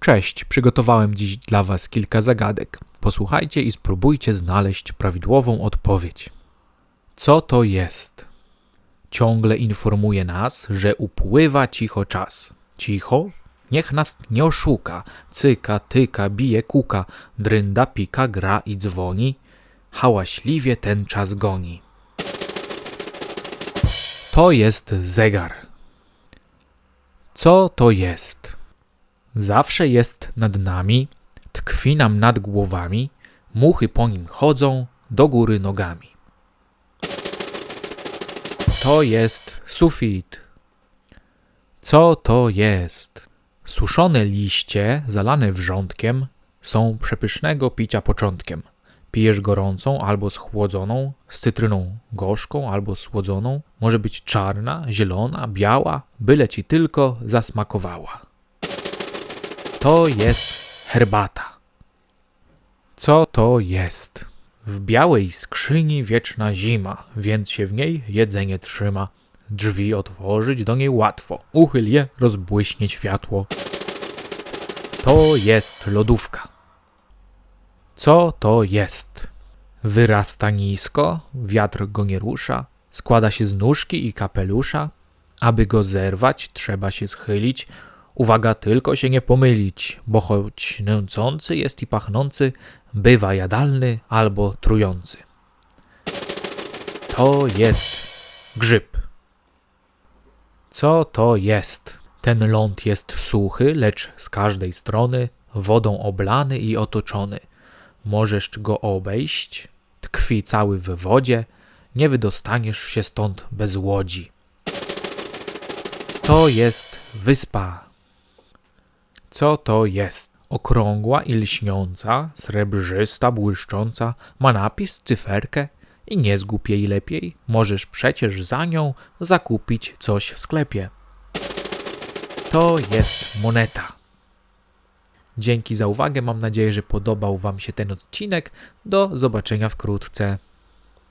Cześć, przygotowałem dziś dla Was kilka zagadek. Posłuchajcie i spróbujcie znaleźć prawidłową odpowiedź. Co to jest? Ciągle informuje nas, że upływa cicho czas. Cicho? Niech nas nie oszuka. Cyka, tyka, bije kuka, drynda, pika, gra i dzwoni. Hałaśliwie ten czas goni. To jest zegar. Co to jest? Zawsze jest nad nami, tkwi nam nad głowami, muchy po nim chodzą do góry nogami. To jest sufit. Co to jest? Suszone liście zalane wrzątkiem są przepysznego picia początkiem. Pijesz gorącą albo schłodzoną, z cytryną gorzką albo słodzoną. Może być czarna, zielona, biała, byle ci tylko zasmakowała. To jest herbata. Co to jest? W białej skrzyni wieczna zima, więc się w niej jedzenie trzyma. Drzwi otworzyć do niej łatwo, uchyl je, rozbłyśnie światło. To jest lodówka. Co to jest? Wyrasta nisko, wiatr go nie rusza, składa się z nóżki i kapelusza. Aby go zerwać, trzeba się schylić. Uwaga, tylko się nie pomylić, bo choć nęcący jest i pachnący, bywa jadalny albo trujący. To jest grzyb. Co to jest? Ten ląd jest suchy, lecz z każdej strony wodą oblany i otoczony. Możesz go obejść, tkwi cały w wodzie, nie wydostaniesz się stąd bez łodzi. To jest wyspa. Co to jest? Okrągła i lśniąca, srebrzysta, błyszcząca, ma napis, cyferkę i nie zgub jej lepiej. Możesz przecież za nią zakupić coś w sklepie. To jest moneta. Dzięki za uwagę. Mam nadzieję, że podobał Wam się ten odcinek. Do zobaczenia wkrótce.